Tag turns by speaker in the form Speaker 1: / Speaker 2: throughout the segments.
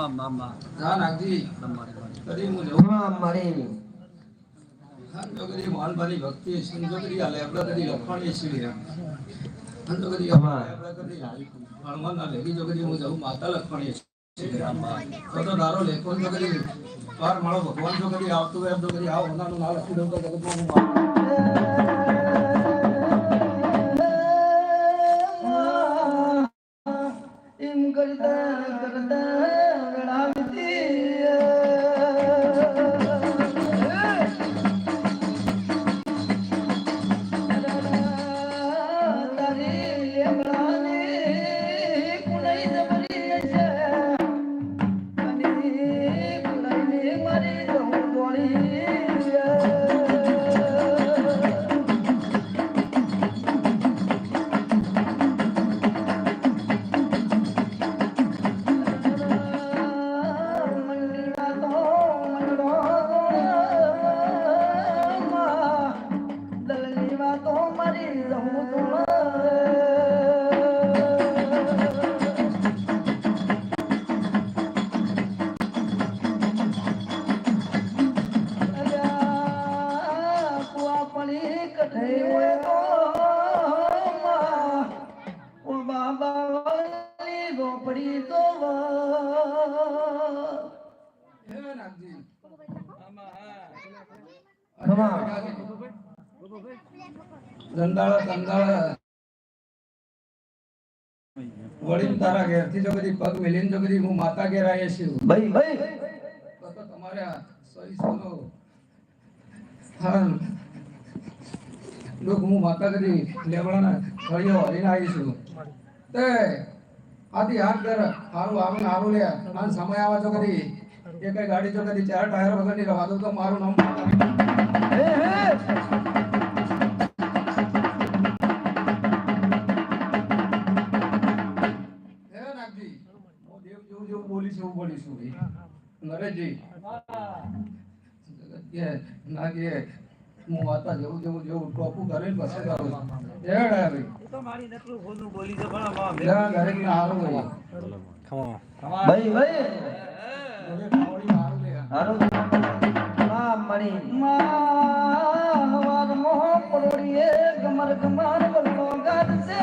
Speaker 1: હા નાગજી કદી હું જઉં સંજોગરી મોહનભાઈ ભક્તિ સંજોગરી હાલે આપણે કદી લખવાની છીએ સંજોગરી આપણે કદી જોગરી હું જઉં માતા લખવાની છીએ તો તારો લેખો જોગરી પાર મારો ભગવાન જોગરી આવતું હોય એમ જોગરી આવો ઓનાનું ના લખી દઉં તો જગતમાં હું
Speaker 2: તારા
Speaker 1: ઘેરથી જો કદી પગ મેલીને માતા ઘેર આવીએ આવી છું તે આથી હાથ કર આવે ને હારું લે સમય આવે જો કદી એ કઈ ગાડી જો કદી ચાર ટાયર વગરની રવા દઉં તો મારું નામ
Speaker 2: હે
Speaker 1: દેવ જેવું જેવું નાગે હું જેવું જેવું જેવું ટોપું કરીને પછી કરું ભાઈ ભાઈ હારું. લે
Speaker 2: હારું માં મણી માં હવાર મોહ પરોડીએ ગમર ગમર બલનો ગાડશે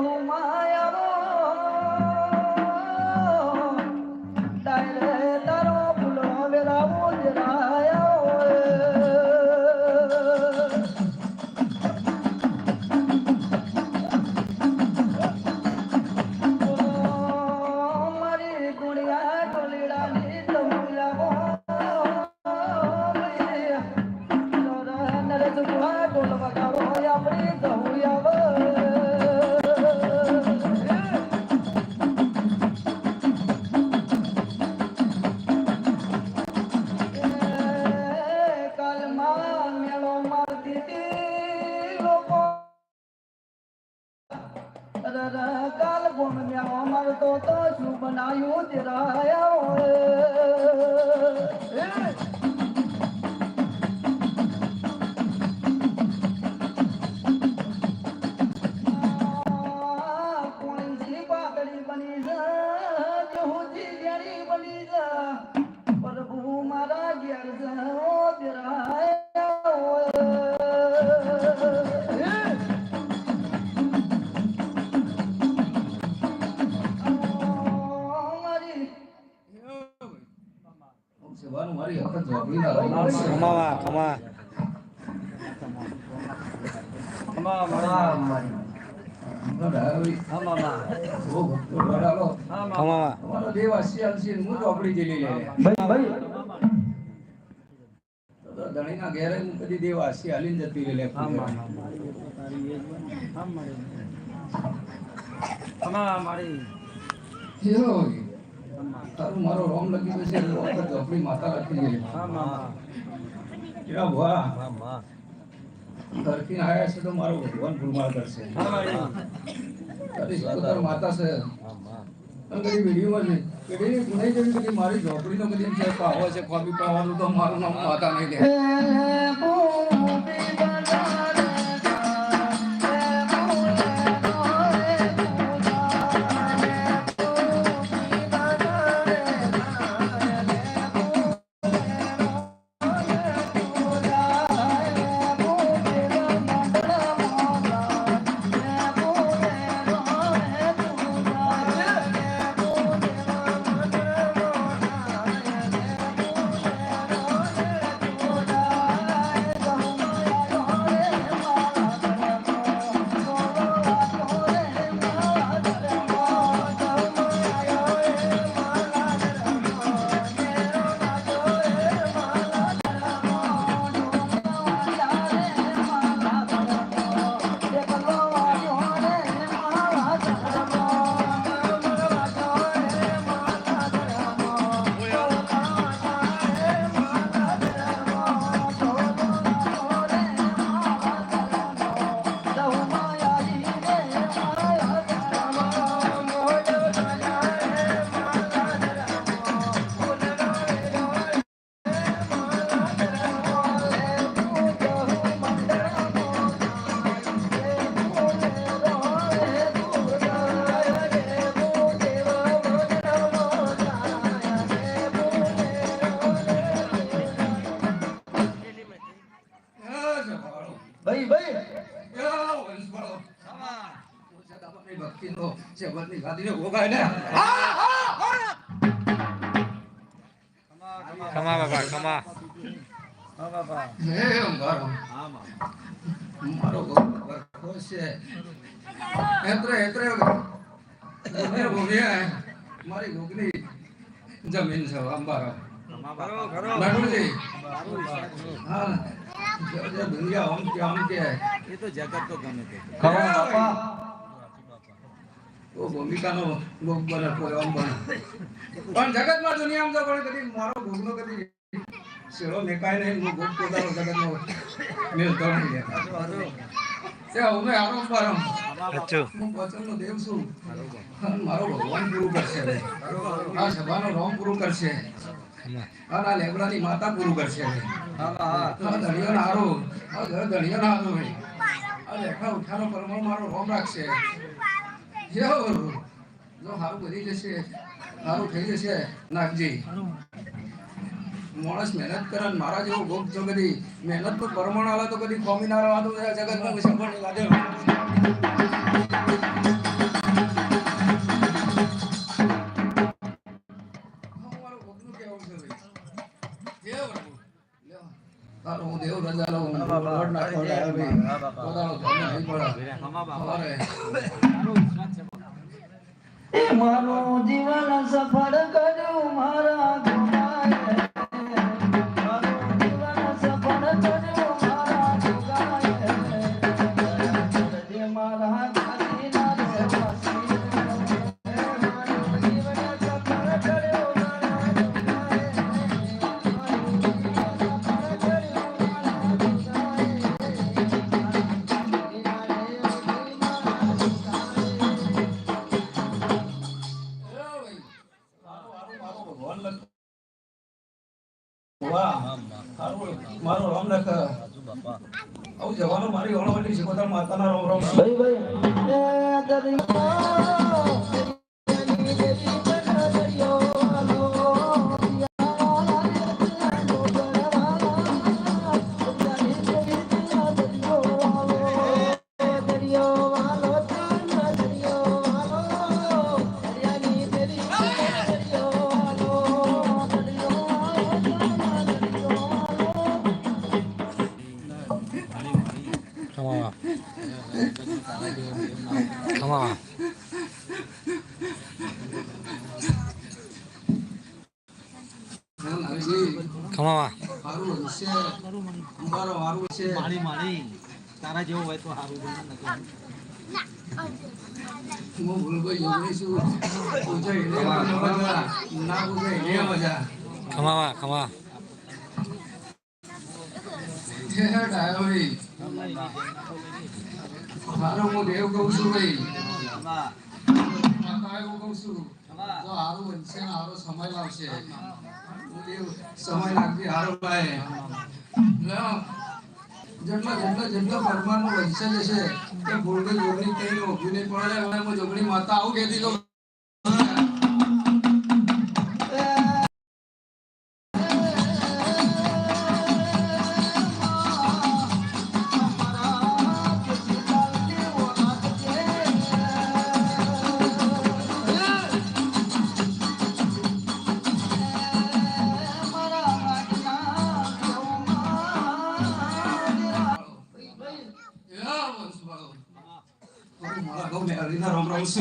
Speaker 2: لهما કાલ ગુણ મેળો મારતો તો શું બનાયું જરાયા
Speaker 1: જતી લે તારું મારો રોમ લખી દેશે ઝોપડી માતા લખી ગઈ હા ભુવા ધરતી આયા છે તો મારો ભગવાન ફૂલમાળ કરશે માતા છે. કદી વિડીયોમાં છે. કદી ગુનાઈ જેવી કદી મારી ઝોપડીનો છે. પાવો છે કોપી પાવાનું તો મારું નામ માતા નહીં લે. ભક્તિનો સેવકની ગાદીને ભોગાય ને.
Speaker 3: ખમા બાપા ખમા.
Speaker 1: હે મારો મારો ભગવાન ખુશ છે. એત્રે એત્રે ભૂમિ ભૂમિ મારી ભૂગની જમીન છે અંબારો. નટુજી હા. જે જે દુનિયા આમ કે આમ કે.
Speaker 2: ખબર બાપા
Speaker 1: તો ભૂમિકાનો ભોગ બને કોઈ આમ બને પણ જગતમાં દુનિયામાં તો કોઈ કદી મારો ભોગનો કદી શેરો મેકાય નહીં હું ભોગ પોતાનો જગતનો મેલતો નહીં લેતા તે હવે પરમ. હું વચનનો દેવ છું. મારો ભગવાન પૂરું કરશે. આ સભાનો રોમ પૂરું કરશે. આ લેબડાની માતા પૂરું કરશે હવે. આ હારો આ ના હારો આ લેખા ઉઠાનો પરમાણુ મારો રોમ રાખશે. યો જો સારું બધી જશે. સારું થઈ જશે. નાગજી. માણસ મહેનત કરે મારા જેવો ભોગ જો મહેનત તો પરમાણ આલા તો કદી ખોમી ના રહેવા જગતમાં લાગે અમારું ભોગનું કેવું છે ભાઈ દેવ પ્રભુ લ્યો. તારો હું.
Speaker 2: મારું જીવન સફળ કર્યું મારા મારો
Speaker 1: માતાના રોમ રોમ
Speaker 2: ભાઈ ભાઈ
Speaker 1: નાનજી
Speaker 3: ખમા
Speaker 1: સારું
Speaker 2: મારું હશે મારો હારું
Speaker 4: મારી તારા જેવો હોય તો સારું બને
Speaker 2: હું ભૂલભાઈ છું પૂછે એને મજા ના પૂછે એને મજા
Speaker 1: ખમા
Speaker 2: મારો હું દેવ કહું છું ભાઈ. એવું કહું છું.
Speaker 4: તો
Speaker 2: જો હારું બનશે ને સમય દેવ સમય લાગતી હારો લાય લ્યો. જેટલો જેટલો જેટલો પરમારનો વંશજ હશે તે ભૂલકે જોગણી કઈ ઊભી નહીં પડે જોગણી માતા આવું કહેતી તો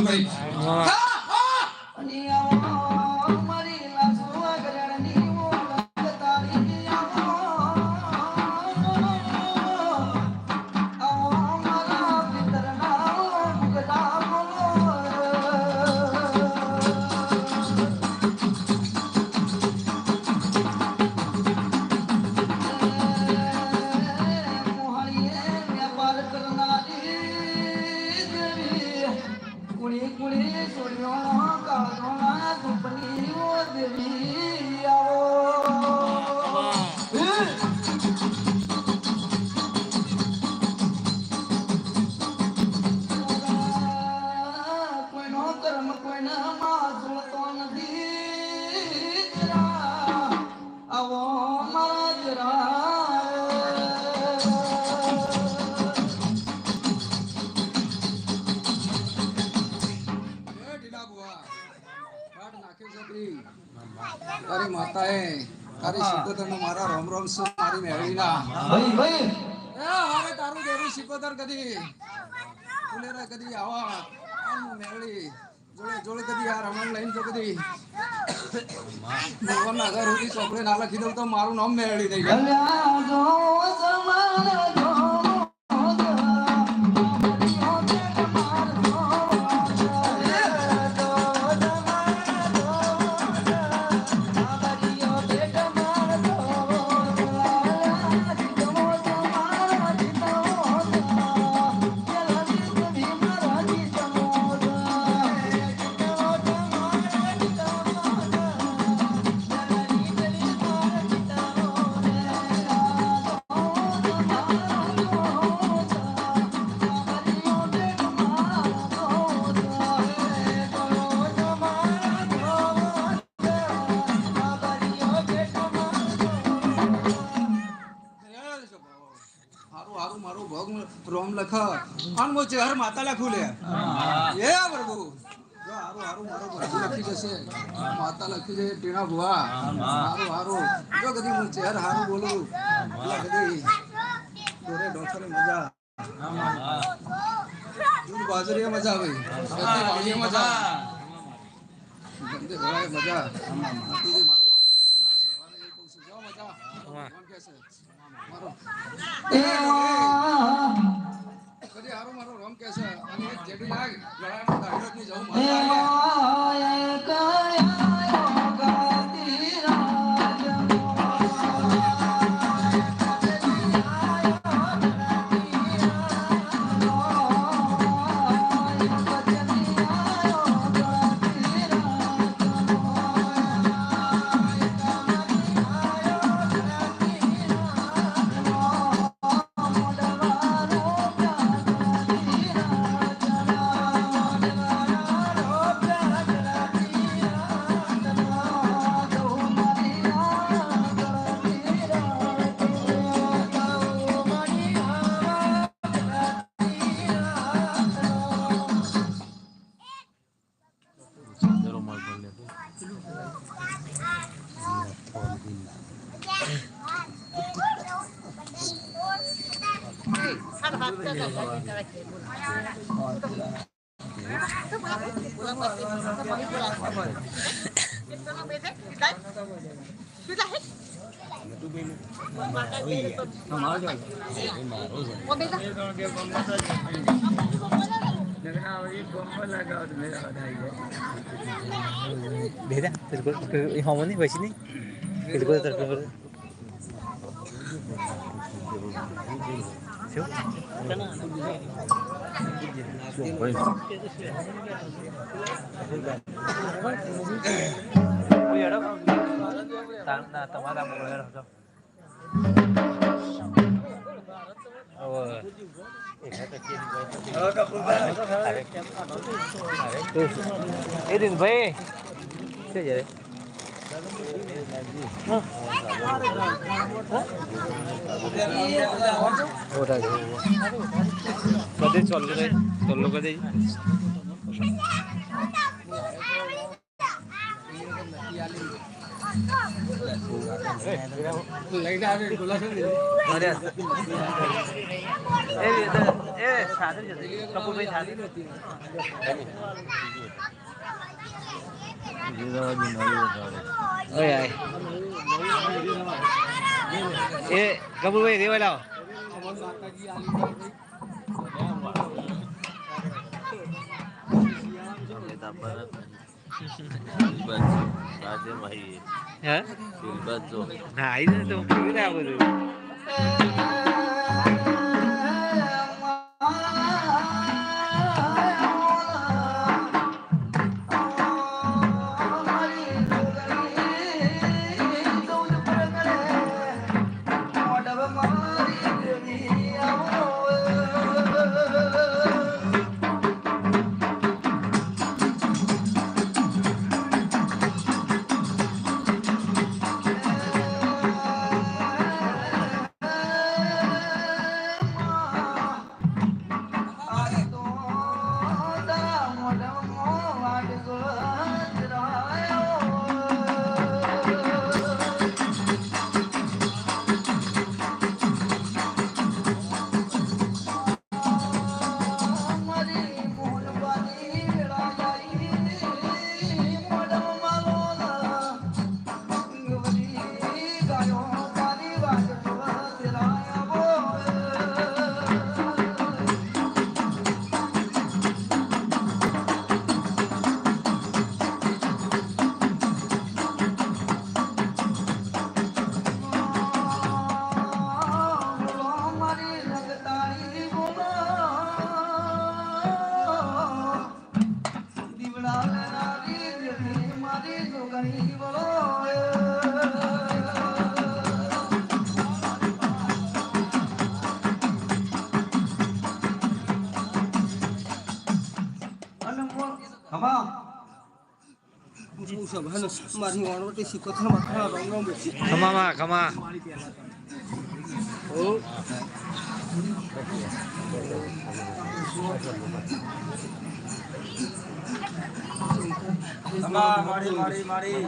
Speaker 2: મેળવીને રામ રામ નાખ્યો છોકરી. તારી માતાએ તારી મારા રોમ રોમ સુ મારી મેળવીના?
Speaker 5: ભાઈ ભાઈ.
Speaker 2: એ હવે તારું દેવી શિકોતર કદી ફુલેરા કદી આવા આમ મેળવી જોડે જોડે કદી આ રમણ લઈને જો કદી ભગવાનના ઘર સુધી ચોપડે ના લખી દઉં તો મારું નામ મેળવી દઈ જાય. અને મો ચહેર માતા લખું લે એ પ્રભુ હારું હારું, મારું ભોગ લખી જશે. માતા લખી જશે, ટીણા ભુવા. હારું હારું. જો કદી હું ચહેર હારું બોલું. એટલે કદી મજા દૂધ બાજરીએ મજા આવે. ગંદે મજા ગંદે મજા મારું છે છું મજા મારો મારો રોમ કે છે? અને જેડી લાગ ગળામાં દાઢી ની જવું મારે
Speaker 3: भेजा तेरे को हम नहीं वैसे नहीं तेरे को तरफ पर bây giờ đó ta ta qua ta một rồi કપૂરભાઈ રેવાય લાવો આપણે ના આવી જાય તો. કેવી ના બધું હું છે. હેલો
Speaker 4: મારી
Speaker 2: વાણવટી શીખો થા માથા રંગ રંગ
Speaker 3: ખમા
Speaker 2: માં ખમા. ઓ મારી મારી મારી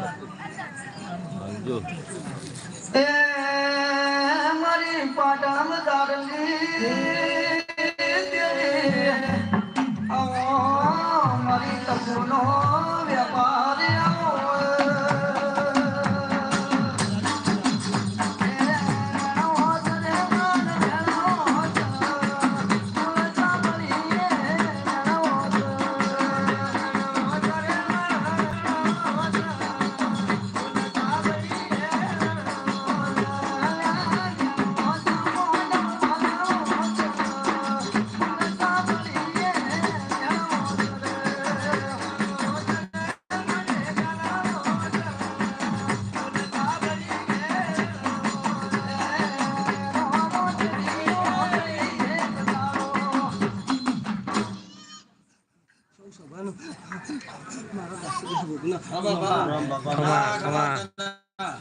Speaker 3: જો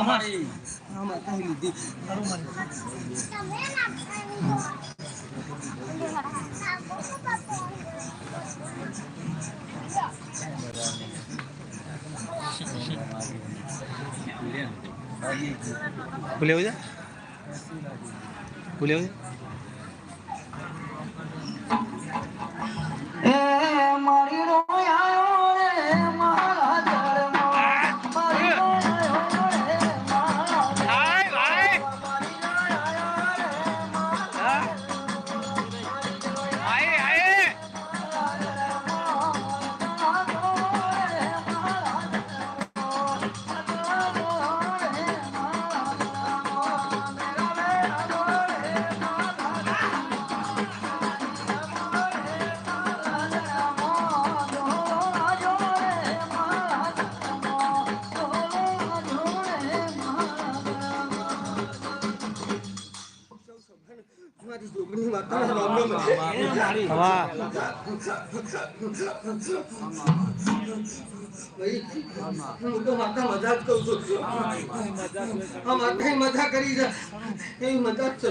Speaker 4: અમારી
Speaker 3: ભૂલે હોય ભૂલે હોય
Speaker 2: એ મારી રોયાયો
Speaker 3: હું
Speaker 1: તો માતા મજાક કહું છું આ માતા મજા કરી છે એ મજાક છે